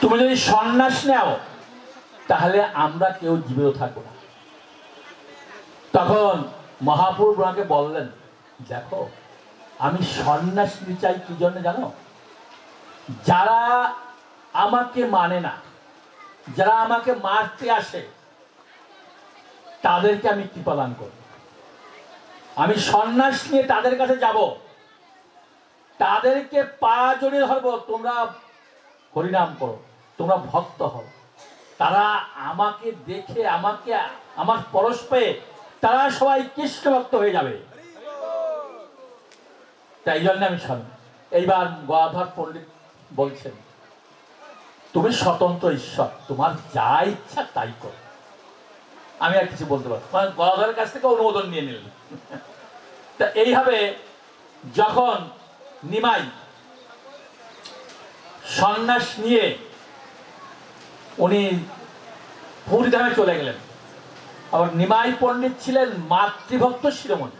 তুমি যদি সন্ন্যাস নাও, তাহলে আমরা কেউ জীবিত থাকব না। তখন মহাপুরুষ ওনাকে বললেন, দেখো, আমি সন্ন্যাস নিতে চাই কি জন্য জানো? যারা আমাকে মানে না, যারা আমাকে মারতে আসে, তাদেরকে আমি কৃপাদান করব? আমি সন্ন্যাস নিয়ে তাদের কাছে যাব, তাদেরকে পা জড়িয়ে ধরবো, তোমরা হরিনাম করো, তোমরা ভক্ত হও। তারা আমাকে দেখে, আমাকে, আমার পরশ পেয়ে তারা সবাই কৃষ্ণ ভক্ত হয়ে যাবে। তাই জন্য আমি শোন এইবার গদাধর পণ্ডিত বলছেন, তুমি স্বতন্ত্র ঈশ্বর, তোমার যা ইচ্ছা তাই করো। আমি আর কিছু বলতে পারব মানে কাছ থেকে অনুমোদন নিয়ে নিলেন। তা এইভাবে যখন নিমাই সন্ন্যাস নিয়ে উনি পুরীধামে চলে গেলেন। আবার নিমাই পণ্ডিত ছিলেন মাতৃভক্ত শিরোমণি।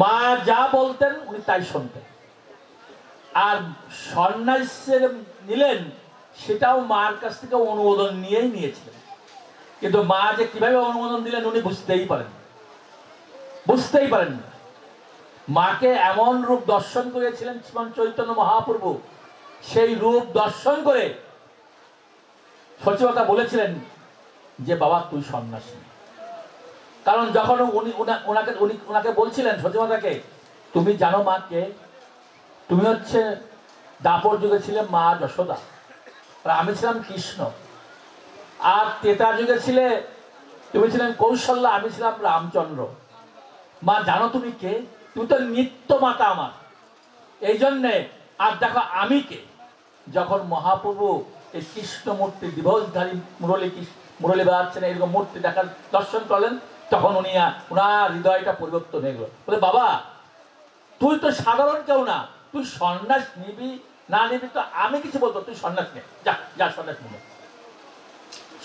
মা যা বলতেন উনি তাই শুনতেন। আর সন্ন্যাসের নিলেন সেটাও মার কাছ থেকে অনুমোদন নিয়েই নিয়েছিলেন। কিন্তু মা যে কীভাবে অনুমোদন দিলেন উনি বুঝতেই পারেন বুঝতেই পারেন না। মাকে এমন রূপ দর্শন করেছিলেন শ্রীমান চৈতন্য মহাপ্রভু সেই রূপ দর্শন করে সচিবতা বলেছিলেন যে, বাবা, তুই সন্ন্যাসী। কারণ যখন উনি ওনাকে উনি ওনাকে বলছিলেন সচিবতাকে তুমি জানো মা কে? তুমি হচ্ছে দাপর যুগে ছিলে মা যশোদা। আর আমি ছিলাম কৃষ্ণ। আর তেতা যুগে ছিলে, তুমি ছিলেন কৌশল্যা, আমি ছিলাম রামচন্দ্র। মা, জানো তুমি কে? তুমি তো নিত্য মাতা আমার। এই জন্যে, আর দেখো আমি কে? যখন মহাপ্রভু এই কৃষ্ণ মূর্তি দিবসধারী মুরলী মুরলী বাজাচ্ছেন এরকম মূর্তি দেখার দর্শন করলেন, তখন উনি ওনার হৃদয়টা পরিবর্তন হয়ে গেল। বলে, বাবা, তুই তো সাধারণ কেউ না। তুই সন্ন্যাস নিবি, না নিবি তো আমি কিছু বলব। তুই সন্ন্যাস নে। যা যা সন্ন্যাস নিবে।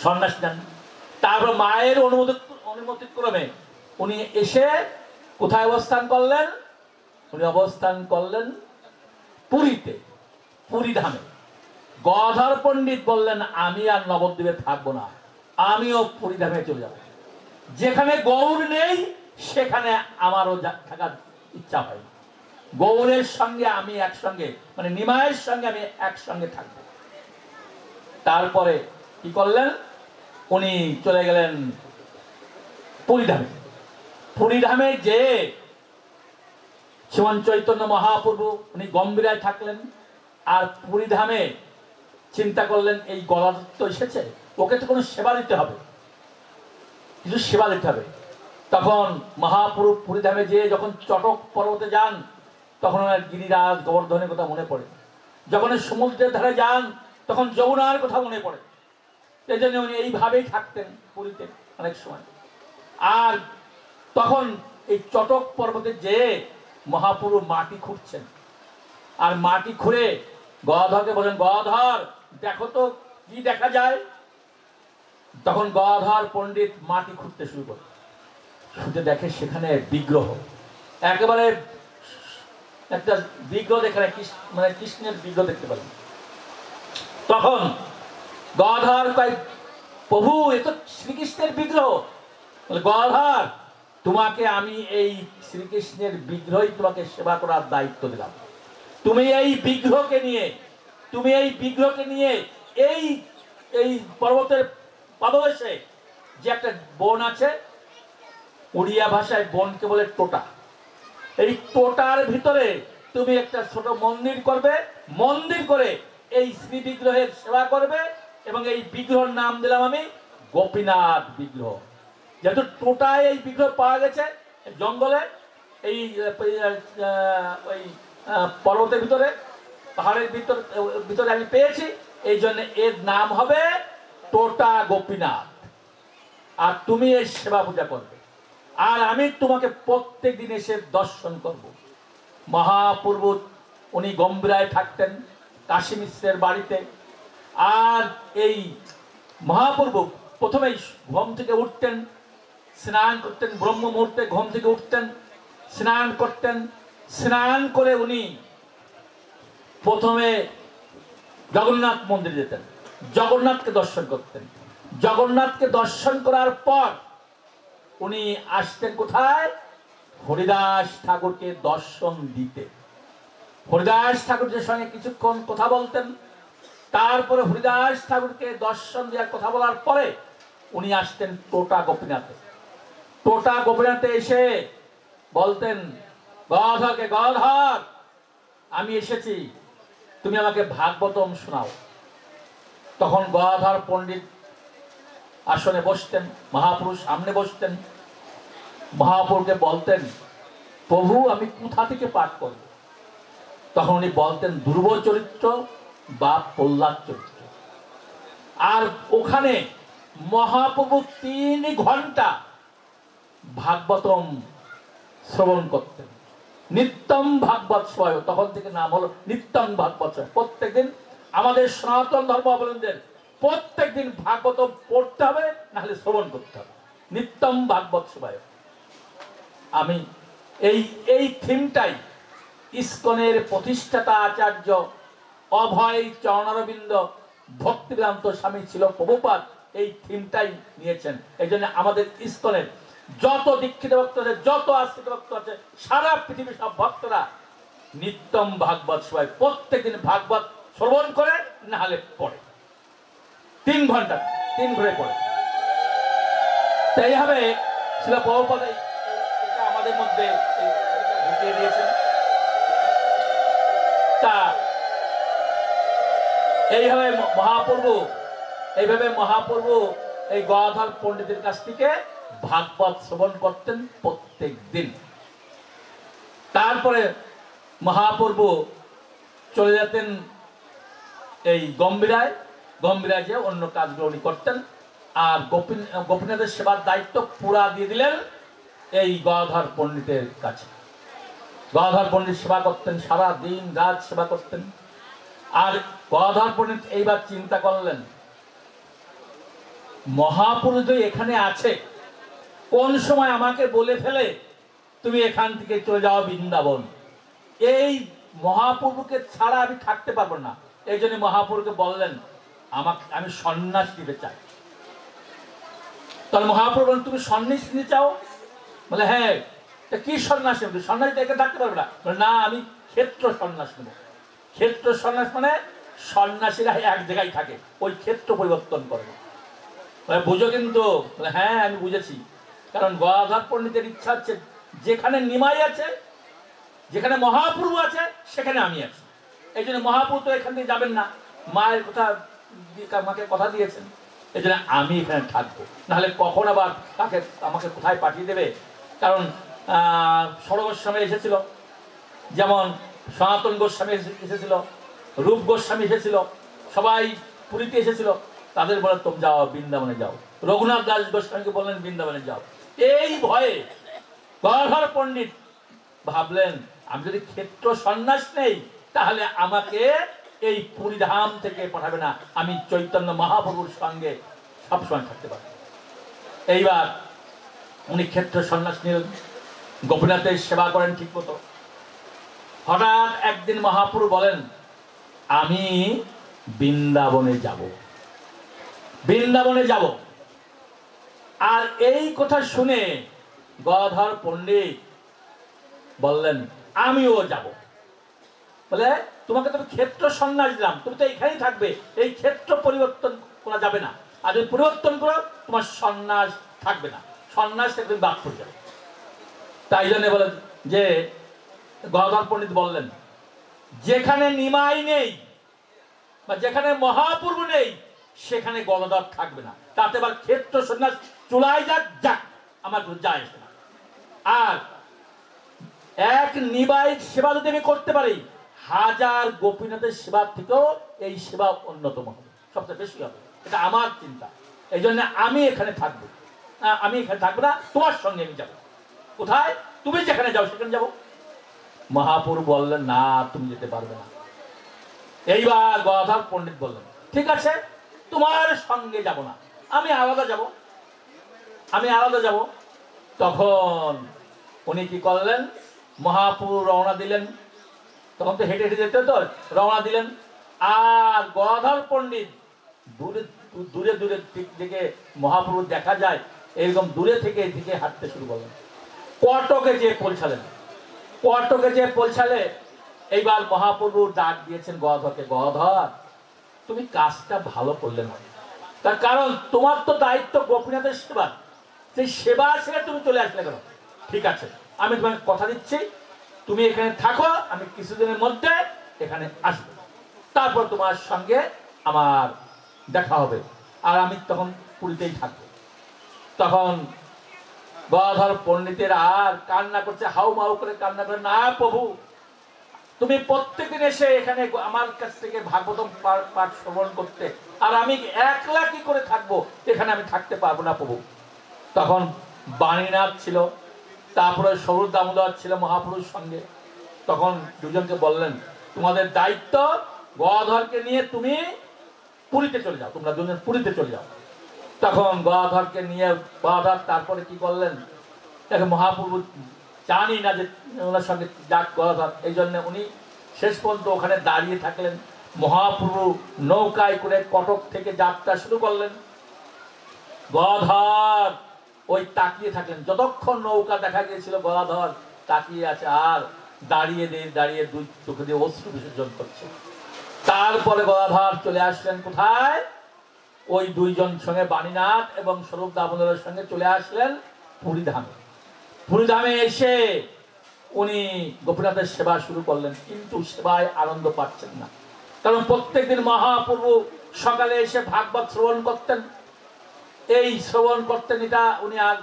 সন্ন্যাস নেন। তারপর মায়ের অনুমতি অনুমতি ক্রমে উনি এসে কোথায় অবস্থান করলেন? উনি অবস্থান করলেন পুরীতে। পুরী ধামে গধর পণ্ডিত বললেন, আমি আর নবদ্বীপে থাকব না, আমিও পুরী ধামে চলে যাব। যেখানে গৌর নেই, সেখানে আমারও থাকার ইচ্ছা হয়। গৌরের সঙ্গে আমি একসঙ্গে মানে নিমায়ের সঙ্গে আমি একসঙ্গে থাকব। তারপরে কি করলেন? উনি চলে গেলেন পুরীধামে পুরীধামে যে শ্রীমন চৈতন্য মহাপ্রভু উনি গম্ভীরায় থাকলেন। আর পুরীধামে চিন্তা করলেন, এই গলার তো এসেছে, ওকে তো কোনো সেবা দিতে হবে। কিছু সেবা দিতে হবে। তখন মহাপুরুষ পুরীধামে যেয়ে যখন চটক পর্বতে যান, তখন ওনার গিরিরাজ গোবর্ধনের কথা মনে পড়ে। যখন সমুদ্রের ধারে যান, তখন যমুনার কথা মনে পড়ে। এই জন্য উনি এইভাবেই থাকতেন পুরীতে অনেক সময়। আর তখন এই চটক পর্বতে যেয়ে মহাপুরু মাটি খুঁড়ছেন। আর মাটি খুঁড়ে গদাধরকে বলেন গদাধর দেখো তো কি দেখা যায়। তখন গদাধর পণ্ডিত মাটি খুঁড়তে শুরু করে খুঁজে দেখে সেখানে বিগ্রহ। একেবারে একটা বিগ্রহ কৃষ্ণ- মানে কৃষ্ণের বিগ্রহ দেখতে পেলেন। তখন গদাধর কয়, প্রভু, এ তো শ্রীকৃষ্ণের বিগ্রহ। বলে গদাধর তোমাকে আমি এই শ্রীকৃষ্ণের বিগ্রহই তোমাকে সেবা করার দায়িত্ব দিলাম। তুমি এই বিগ্রহকে নিয়ে, তুমি এই বিগ্রহকে নিয়ে এই এই পর্বতের পাদদেশে যে একটা বন আছে, উড়িয়া ভাষায় বনকে বলে টোটা। এই টোটার ভিতরে তুমি একটা ছোট মন্দির করবে, মন্দির করে এই শ্রী বিগ্রহের সেবা করবে এবং এই বিগ্রহের নাম দিলাম আমি গোপীনাথ বিগ্রহ। যেহেতু টোটায় এই বিগ্রহ পাওয়া গেছে, জঙ্গলে, এই ওই পর্বতের ভিতরে, পাহাড়ের ভিতর ভিতরে আমি পেয়েছি। এই জন্য এর নাম হবে টোটা গোপীনাথ। আর তুমি এর সেবা পূজা করবে। আর আমি তোমাকে প্রত্যেক দিন এসে দর্শন করব। মহাপূর্ব উনি গম্ভীরায় থাকতেন কাশী মিশ্রের বাড়িতে। আর এই মহাপূর্ব প্রথমেই ঘুম থেকে উঠতেন, স্নান করতেন ব্রহ্ম মুহূর্তে ঘুম থেকে উঠতেন, স্নান করতেন স্নান করে উনি প্রথমে জগন্নাথ মন্দির যেতেন। জগন্নাথকে দর্শন করতেন। জগন্নাথকে দর্শন করার পর উনি আসতেন কোথায়? হরিদাস ঠাকুরকে দর্শন দিতে। হরিদাস ঠাকুরের সঙ্গে কিছুক্ষণ কথা বলতেন। তারপরে হরিদাস ঠাকুরকে দর্শন দেওয়ার কথা বলার পরে উনি আসতেন টোটা গোপীনাথে। টোটা গোপীনাথে এসে বলতেন গধরকে গধর আমি এসেছি, তুমি আমাকে ভাগবতম শোনাও। তখন গদাধর পণ্ডিত আসনে বসতেন, মহাপুরুষ সামনে বসতেন, মহাপুরুষকে বলতেন, প্রভু, আমি কোথা থেকে পাঠ করব? তখন উনি বলতেন ধ্রুব চরিত্র বা প্রহ্লাদ চরিত্র। আর ওখানে মহাপ্রভু তিন ঘণ্টা ভাগবতম শ্রবণ করতেন। নিত্যম ভাগবত সয় তখন থেকে নাম হলো নিত্যম ভাগবত সয় প্রত্যেকদিন আমাদের সনাতন ধর্মাবলম্বীদের প্রত্যেক দিন ভাগবত পড়তে হবে, নাহলে শ্রবণ করতে হবে। নিত্যম ভাগবত সবাই আমি এই এই থিমটাই ইস্কনের প্রতিষ্ঠাতা আচার্য অভয় চরণারবিন্দ ভক্তিবেদান্ত স্বামী ছিল প্রভুপাত এই থিমটাই নিয়েছেন। এই আমাদের ইস্কনের যত দীক্ষিত ভক্ত আছে, যত আশ্রিত ভক্ত আছে, সারা পৃথিবীর সব ভক্তরা নিত্যম ভাগবত সবাই প্রত্যেকদিন ভাগবত শ্রবণ করে না হলে পড়ে। তিন ঘণ্টা, তিন ঘরে পড়ে। এইভাবে ছিল বহুপদ এটা আমাদের মধ্যে ঢুকিয়ে তা এইভাবে মহাপ্রভু এইভাবে মহাপ্রভু এই গদাধর পণ্ডিতের কাছ থেকে ভাগবত শ্রবণ করতেন প্রত্যেক দিন। তারপরে মহাপ্রভু চলে যেতেন এই গম্ভীরায়। গম্ভীরায় যে অন্য কাজগুলো উনি করতেন। আর গোপীন, গোপীনাথের সেবার দায়িত্ব পুরা দিয়ে দিলেন এই গদাধর পণ্ডিতের কাছে। গদাধর পণ্ডিত সেবা করতেন, সারা দিন রাত সেবা করতেন। আর গদাধর পণ্ডিত এইবার চিন্তা করলেন, মহাপুরুষ এখানে আছে কোন সময় আমাকে বলে ফেলে, তুমি এখান থেকে চলে যাও বৃন্দাবন। এই মহাপ্রভুকে ছাড়া আমি থাকতে পারব না। এই জন্য মহাপ্রভুকে বললেন, আমাকে, আমি সন্ন্যাস নিতে চাই। তাহলে মহাপ্রভু তুমি সন্ন্যাস নিতে চাও? বলে হ্যাঁ। তা কি সন্ন্যাস নেবে? সন্ন্যাস দেখে থাকতে পারবে না। না, আমি ক্ষেত্র সন্ন্যাস নেব। ক্ষেত্র সন্ন্যাস মানে সন্ন্যাসীরা এক জায়গায় থাকে, ওই ক্ষেত্র পরিবর্তন করে। না। বুঝো কিন্তু? হ্যাঁ আমি বুঝেছি। কারণ গদাধর পণ্ডিতের ইচ্ছা হচ্ছে, যেখানে নিমাই আছে, যেখানে মহাপ্রভু আছে, সেখানে আমি আছি। এই জন্য মহাপ্রভু তো এখান থেকে যাবেন না। মায়ের কথা মাকে কথা দিয়েছেন। এই জন্য আমি এখানে থাকব। নাহলে কখন আবার তাকে, আমাকে কোথায় পাঠিয়ে দেবে? কারণ সরগোস্বামী এসেছিল। যেমন সনাতন গোস্বামী এসে- এসেছিল, রূপ গোস্বামী এসেছিল, সবাই পুরীতে এসেছিল। তাদের বলে, তোম যাও, বৃন্দাবনে যাও। রঘুনাথ দাস গোস্বামীকে বললেন, বৃন্দাবনে যাও। এই ভয়ে গদাধর পণ্ডিত ভাবলেন, আমি যদি ক্ষেত্র সন্ন্যাস নেই, তাহলে আমাকে এই পুরীধাম থেকে পাঠাবে না। আমি চৈতন্য মহাপ্রভুর সঙ্গে সবসময় থাকতে পারব। এইবার উনি ক্ষেত্র সন্ন্যাস নিলেন। গোপীনাথের সেবা করেন ঠিক মতো হঠাৎ একদিন মহাপুরু বলেন, আমি বৃন্দাবনে যাব। বৃন্দাবনে যাব। আর এই কথা শুনে গধর পণ্ডিত বললেন, আমিও যাব। বলে, তোমাকে তো আমি ক্ষেত্র সন্ন্যাস দিলাম। তুমি তো এখানেই থাকবে। এই ক্ষেত্র পরিবর্তন করা যাবে না। আর যদি পরিবর্তন করো, তোমার সন্ন্যাস থাকবে না। সন্ন্যাস তুমি বাদ পড়ে যাবে। তাই জন্য বলে যে গদাধর পণ্ডিত বললেন, যেখানে নিমাই নেই বা যেখানে মহাপূর্ব নেই, সেখানে গদাধর থাকবে না। তাতে আবার ক্ষেত্র সন্ন্যাস চুলাই যাক যাক, আমার যায় আসে না। আর এক নিবাই সেবা যদি আমি করতে পারি, হাজার গোপীনাথের সেবার থেকেও এই সেবা অন্যতম হবে, সবচেয়ে বেশি হবে। এটা আমার চিন্তা। এই জন্য আমি এখানে থাকব। আমি এখানে থাকব না, তোমার সঙ্গে আমি যাব। কোথায়? তুমি যেখানে যাও, সেখানে যাব। মহাপুরু বললেন, না, তুমি যেতে পারবে না। এইবার গদাধর পণ্ডিত বললেন, ঠিক আছে, তোমার সঙ্গে যাব না। আমি আলাদা যাব। আমি আলাদা যাব। তখন উনি কি করলেন? মহাপুর রওনা দিলেন। তখন তো হেঁটে হেঁটে যেতে তো রওনা দিলেন। আর গদাধর পণ্ডিত দূরে দূরে দূরে দিক থেকে মহাপ্রভু দেখা যায়, এরকম দূরে থেকে এদিকে হাঁটতে শুরু করলেন। কটকে যে পৌঁছালেন। কটকে যে পৌঁছালে এইবার মহাপ্রভু ডাক দিয়েছেন গদাধরকে, গদাধর, তুমি কাজটা ভালো করলে না। তার কারণ তোমার তো দায়িত্ব গোপীনাথের সেবা সেই সেবা ছেড়ে তুমি চলে আসলে কেন? ঠিক আছে, আমি তোমাকে কথা দিচ্ছি। তুমি এখানে থাকো, আমি কিছুদিনের মধ্যে এখানে আসব। তারপর তোমার সঙ্গে আমার দেখা হবে। আর আমি তখন পুরীতেই থাকব। তখন গদাধর পণ্ডিতের আর কান্না করছে, হাউ মাউ করে কান্না করে, না প্রভু, তুমি প্রত্যেকদিন এসে এখানে আমার কাছ থেকে ভাগবতম পাঠ শ্রবণ করতে। আর আমি একলা কি করে থাকব? এখানে আমি থাকতে পারব না প্রভু। তখন বাণীনাথ ছিল, তারপরে সরুর দামোদর ছিল মহাপুরুষ সঙ্গে। তখন দুজনকে বললেন, তোমাদের দায়িত্ব গদাধরকে নিয়ে তুমি পুরীতে চলে যাও, তোমরা দুজন পুরীতে চলে যাও। তখন গদাধরকে নিয়ে গদাধর তারপরে কি করলেন, দেখো মহাপ্রভু জানি না যে ওনার সঙ্গে যাক গদাধর, এই জন্য উনি শেষ পর্যন্ত ওখানে দাঁড়িয়ে থাকলেন। মহাপ্রভু নৌকায় করে কটক থেকে যাত্রা শুরু করলেন। গদাধর ওই তাকিয়ে থাকলেন। যতক্ষণ নৌকা দেখা গিয়েছিল গদাধর তাকিয়ে আছে আর দাঁড়িয়ে দিয়ে দাঁড়িয়ে দুই চোখে দিয়ে অশ্রু বিসর্জন করছে। তারপরে গদাধর চলে আসলেন কোথায়? ওই দুইজন সঙ্গে বাণীনাথ এবং স্বরূপ দামোদরের সঙ্গে চলে আসলেন পুরীধামে। পুরীধামে এসে উনি গোপীনাথের সেবা শুরু করলেন, কিন্তু সেবায় আনন্দ পাচ্ছেন না। কারণ প্রত্যেকদিন মহাপ্রভু সকালে এসে ভাগবত শ্রবণ করতেন। এই শ্রবণ করতেন এটা উনি আর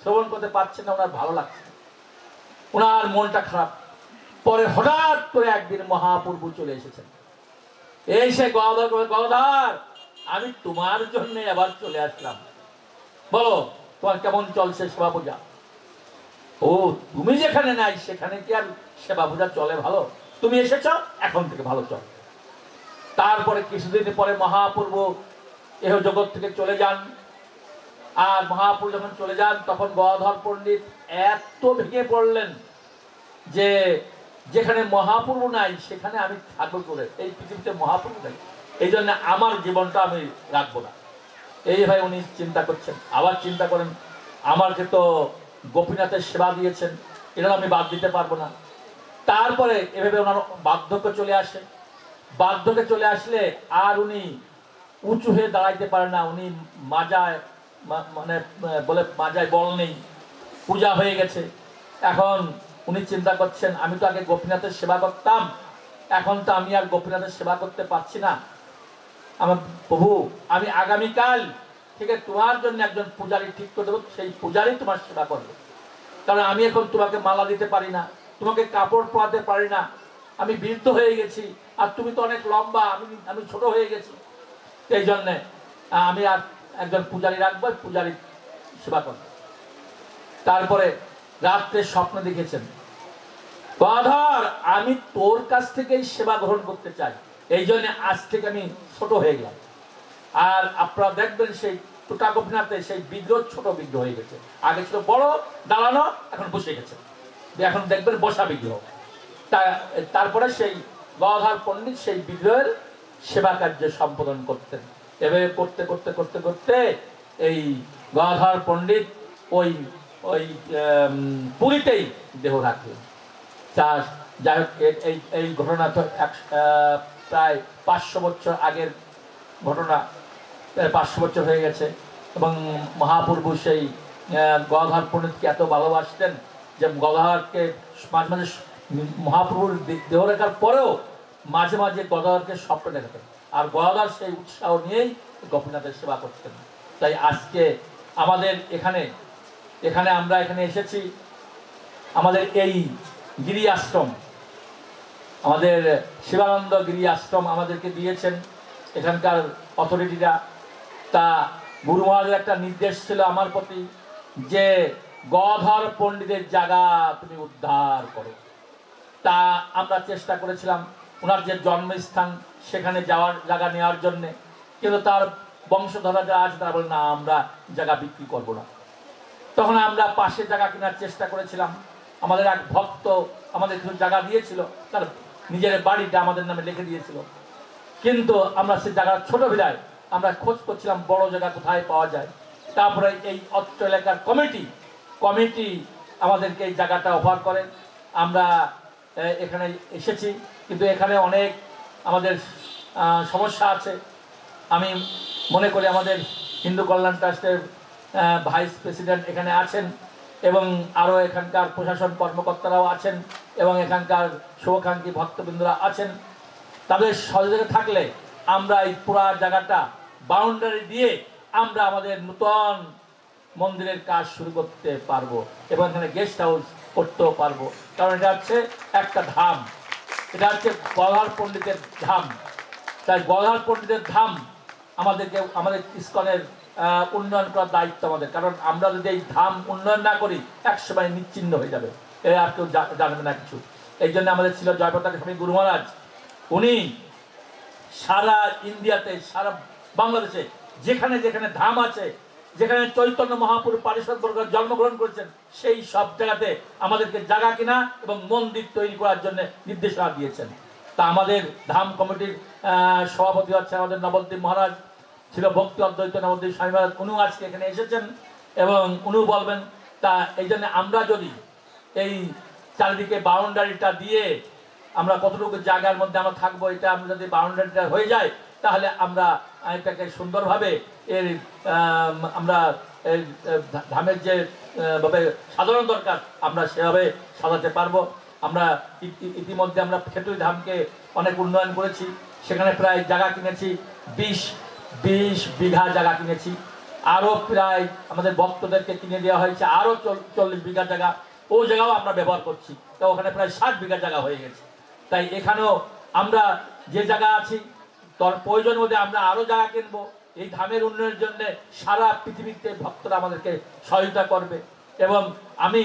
শ্রবণ করতে পারছেন না ওনার ভালো লাগছে। ওনার মনটা খারাপ। পরে হঠাৎ করে একদিন মহাপ্রভু চলে এসেছেন। এসে গদাধর বলে, গদাধর আমি তোমার জন্য আবার চলে আসলাম। বলো তোমার কেমন চলছে সেবা পূজা? ও তুমি যেখানে নাই সেখানে কি আর সেবা পূজা চলে ভালো? তুমি এসেছ এখন থেকে ভালো চল। তারপরে কিছুদিন পরে মহাপূর্ব এহ জগৎ থেকে চলে যান। আর মহাপুর যখন চলে যান, তখন গদাধর পণ্ডিত এত ভেঙে পড়লেন যে যেখানে মহাপুরু নাই, সেখানে আমি থাকব করে এই পৃথিবীতে মহাপুরু নাই। এই জন্য আমার জীবনটা আমি রাখব না। এইভাবে উনি চিন্তা করছেন। আবার চিন্তা করেন, আমাকে তো গোপীনাথের সেবা দিয়েছেন। এটা আমি বাদ দিতে পারব না। তারপরে এভাবে ওনার বার্ধক্য চলে আসে। বার্ধক্যে চলে আসলে আর উনি উঁচু হয়ে দাঁড়াইতে পারে না। উনি মাজায় মানে বলে মাজায় বল নেই, পূজা হয়ে গেছে। এখন উনি চিন্তা করছেন, আমি তো আগে গোপীনাথের সেবা করতাম, এখন তো আমি আর গোপীনাথের সেবা করতে পারছি না। আমার প্রভু, আমি আগামীকাল থেকে তোমার জন্য একজন পূজারি ঠিক করে দেবো, সেই পূজারি তোমার সেবা করবে। কারণ আমি এখন তোমাকে মালা দিতে পারি না, তোমাকে কাপড় পরাতে পারি না। আমি বৃদ্ধ হয়ে গেছি, আর তুমি তো অনেক লম্বা, আমি আমি ছোট হয়ে গেছি। এই জন্যে, আমি আর একজন পূজারি রাখব, পূজারি সেবা করব। তারপরে রাত্রে স্বপ্ন দেখেছেন। গধর, আমি তোর কাছ থেকেই সেবা গ্রহণ করতে চাই। এই জন্য আজ থেকে আমি ছোট হয়ে গেলাম। আর আপনারা দেখবেন সেই টুটা গোপীনাথে সেই বিগ্রহ ছোট বিগ্রহ হয়ে গেছে। আগে ছিল বড়, দাঁড়ানো, এখন বসে গেছে। এখন দেখবেন বসা বিগ্রহ তারপরে সেই গধার পণ্ডিত সেই বিগ্রহের সেবা কার্য সম্পাদন করতেন। এভাবে করতে করতে করতে করতে এই গধার পণ্ডিত ওই ওই পুরীতেই দেহ রাখলেন। তা যাই হোক এই এই ঘটনা তো এক প্রায় পাঁচশো বছর আগের ঘটনা পাঁচশো বছর হয়ে গেছে এবং মহাপ্রভু সেই আহ, গদাধর পণ্ডিতকে এত ভালোবাসতেন যে গদাধরকে মাঝে মাঝে মহাপ্রভুর দেহ রেখার পরেও মাঝে মাঝে গদাধরকে স্বপ্ন দেখাতেন। আর গদাধর সেই উৎসাহ নিয়েই গোপীনাথের সেবা করতেন তাই আজকে আমাদের এখানে এখানে আমরা এখানে এসেছি। আমাদের এই গিরি আশ্রম, আমাদের শিবানন্দ গিরি আশ্রম আমাদেরকে দিয়েছেন। এখানকার অথরিটিরা, তা গুরু মহারাজের একটা নির্দেশ ছিল আমার প্রতি যে গধর পণ্ডিতের জায়গা তুমি উদ্ধার করো। তা আমরা চেষ্টা করেছিলাম ওনার যে জন্মস্থান সেখানে যাওয়ার জায়গা নেওয়ার জন্যে। কিন্তু তার বংশধরা যারা আছে, তারা বলে, না, আমরা জায়গা বিক্রি করব না। তখন আমরা পাশে জায়গা কেনার চেষ্টা করেছিলাম। আমাদের এক ভক্ত আমাদের কিছু জায়গা দিয়েছিল, তার নিজের বাড়িটা আমাদের নামে লিখে দিয়েছিল। কিন্তু আমরা সেই জায়গা ছোট বিদায় আমরা খোঁজ করছিলাম, বড় জায়গা কোথায় পাওয়া যায়। তারপরে এই অত্র এলাকার কমিটি কমিটি আমাদেরকে এই জায়গাটা অফার করেন আমরা এখানে এসেছি। কিন্তু এখানে অনেক আমাদের সমস্যা আছে। আমি মনে করি আমাদের হিন্দু কল্যাণ ট্রাস্টের ভাইস প্রেসিডেন্ট এখানে আছেন এবং আরও এখানকার প্রশাসন কর্মকর্তারাও আছেন এবং এখানকার শুভাকাঙ্ক্ষী ভক্তবৃন্দরা আছেন। তাদের সহযোগিতা থাকলে আমরা এই পুরা জায়গাটা বাউন্ডারি দিয়ে আমরা আমাদের নূতন মন্দিরের কাজ শুরু করতে পারব এবং এখানে গেস্ট হাউস করতেও পারব। কারণ এটা হচ্ছে একটা ধাম। এটা হচ্ছে গলহার পণ্ডিতের ধাম। তাই গলহার পণ্ডিতের ধাম আমাদেরকে, আমাদের ইস্কনের উন্নয়ন করার দায়িত্ব আমাদের। কারণ আমরা যদি এই ধাম উন্নয়ন না করি, একসময় নিশ্চিন্ন হয়ে যাবে। এ আর কেউ জানবে না কিছু। এই জন্য আমাদের ছিল জয়প্রতাপ স্বামী গুরু মহারাজ। উনি সারা ইন্ডিয়াতে, সারা বাংলাদেশে যেখানে যেখানে ধাম আছে যেখানে চৈতন্য মহাপুর পারিষদ বর্গ জন্মগ্রহণ করেছেন, সেই সব জায়গাতে আমাদেরকে জায়গা কিনা এবং মন্দির তৈরি করার জন্য নির্দেশনা দিয়েছেন। তা আমাদের ধাম কমিটির সভাপতি হচ্ছে আমাদের নবদ্বীপ মহারাজ, ছিল ভক্তি অদ্বৈত নবদ্বীপ স্বামী মহারাজ। উনিও আজকে এখানে এসেছেন এবং উনিও বলবেন, তা এই জন্য আমরা যদি এই চারিদিকে বাউন্ডারিটা দিয়ে আমরা কতটুকু জায়গার মধ্যে আমরা থাকব, এটা আমরা যদি বাউন্ডারিটা হয়ে যায় তাহলে আমরা এটাকে সুন্দরভাবে এর আমরা ধামের যে ভাবে সাধারণ দরকার, আমরা সেভাবে সাজাতে পারব। আমরা ইতিমধ্যে আমরা খেতুই ধামকে অনেক উন্নয়ন করেছি, সেখানে প্রায় জায়গা কিনেছি, বিশ বিশ বিঘা জায়গা কিনেছি। আরও প্রায় আমাদের ভক্তদেরকে কিনে দেওয়া হয়েছে, আরও চল্লিশ বিঘা জায়গা। ও জায়গাও আমরা ব্যবহার করছি, তো ওখানে প্রায় ষাট বিঘা জায়গা হয়ে গেছে। তাই এখানেও আমরা যে জায়গা আছি তোর প্রয়োজন মধ্যে আমরা আরও জায়গা কিনবো। এই ধামের উন্নয়নের জন্য সারা পৃথিবীতে ভক্তরা আমাদেরকে সহায়তা করবে। এবং আমি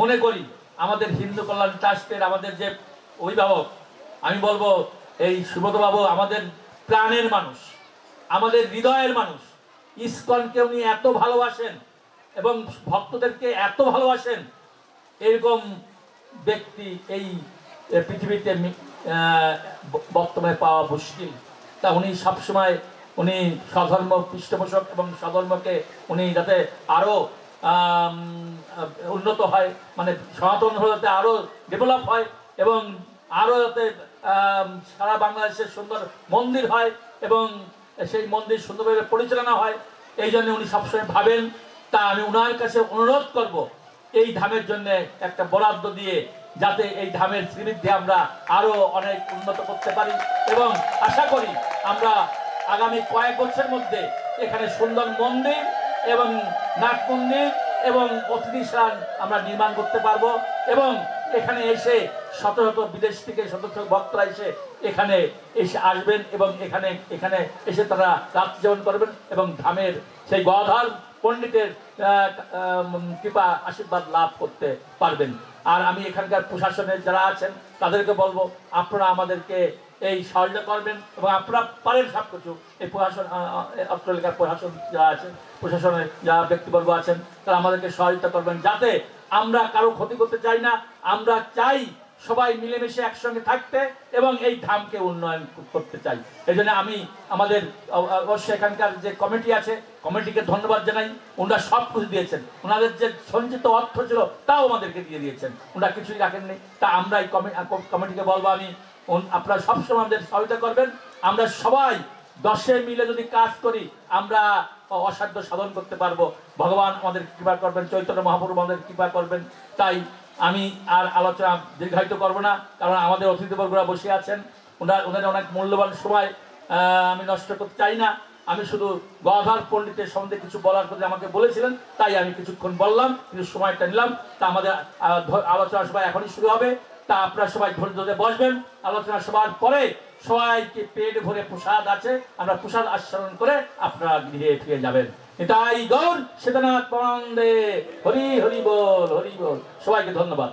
মনে করি আমাদের হিন্দু কল্যাণ ট্রাস্টের আমাদের যে অভিভাবক, আমি বলব এই সুব্রতবাবু আমাদের প্রাণের মানুষ, আমাদের হৃদয়ের মানুষ। ইস্কনকে উনি এত ভালোবাসেন এবং ভক্তদেরকে এত ভালোবাসেন, এরকম ব্যক্তি এই পৃথিবীতে বর্তমানে পাওয়া মুশকিল। তা উনি সবসময় উনি স্বধর্ম পৃষ্ঠপোষক এবং স্বধর্মকে উনি যাতে আরও উন্নত হয় মানে সনাতন যাতে আরও ডেভেলপ হয় এবং আরও যাতে সারা বাংলাদেশের সুন্দর মন্দির হয় এবং সেই মন্দির সুন্দরভাবে পরিচালনা হয়। এই জন্য উনি সবসময় ভাবেন। তা আমি উনার কাছে অনুরোধ করব, এই ধামের জন্য একটা বরাদ্দ দিয়ে যাতে এই ধামের শ্রীবৃদ্ধি আমরা আরও অনেক উন্নত করতে পারি এবং আশা করি আমরা আগামী কয়েক বছরের মধ্যে এখানে সুন্দর মন্দির এবং নাট মন্দির এবং অতিথিশান আমরা নির্মাণ করতে পারব এবং এখানে এসে শত শত বিদেশ থেকে শত শত ভক্তরা এসে এখানে এসে আসবেন এবং এখানে এখানে এসে তারা রাত্রি করবেন এবং ধামের সেই গদাধর পণ্ডিতের কৃপা আশীর্বাদ লাভ করতে পারবেন। আর আমি এখানকার প্রশাসনের যারা আছেন তাদেরকে বলব, আপনারা আমাদেরকে এই সহযোগিতা করবেন এবং আপনারা পারেন সব কিছু। এই প্রশাসন এলাকার প্রশাসন যারা আছে প্রশাসনের যারা ব্যক্তিবর্গ আছেন, তারা আমাদেরকে সহযোগিতা করবেন যাতে আমরা কারও ক্ষতি করতে চাই না। আমরা চাই সবাই মিলেমিশে একসঙ্গে থাকতে এবং এই ধামকে উন্নয়ন করতে চাই। এই আমি আমাদের অবশ্যই এখানকার যে কমিটি আছে, কমিটিকে ধন্যবাদ জানাই। ওনারা সব কিছু দিয়েছেন। ওনাদের যে সঞ্চিত অর্থ ছিল, তাও আমাদেরকে দিয়ে দিয়েছেন। ওনারা কিছুই রাখেননি। তা আমরা এই কমি- কমিটিকে বলব আমি আপনারা সবসময় আমাদের সহায়তা করবেন। আমরা সবাই দশে মিলে যদি কাজ করি, আমরা অসাধ্য সাধন করতে পারব। ভগবান আমাদের কৃপা করবেন, চৈতন্য মহাপ্রভু আমাদের কৃপা করবেন। তাই আমি আর আলোচনা দীর্ঘায়িত করব না, কারণ আমাদের অতিথিবর্গরা বসে আছেন। ওনার ওনাদের অনেক মূল্যবান সময় আমি নষ্ট করতে চাই না। আমি শুধু গদাধর পণ্ডিতের সম্বন্ধে কিছু বলার কথা আমাকে বলেছিলেন, তাই আমি কিছুক্ষণ বললাম কিছু সময়টা নিলাম। তা আমাদের আলোচনা সবাই এখনই শুরু হবে। তা আপনারা সবাই ধৈর্য ধরে বসবেন। আলোচনা সবার পরে সবাইকে পেট ভরে প্রসাদ আছে। আমরা প্রসাদ আস্বাদন করে আপনারা গৃহে ফিরে যাবেন। তাই গৌর সেতনাথ পরন্দে হরি হরি বল হরি বল। সবাইকে ধন্যবাদ।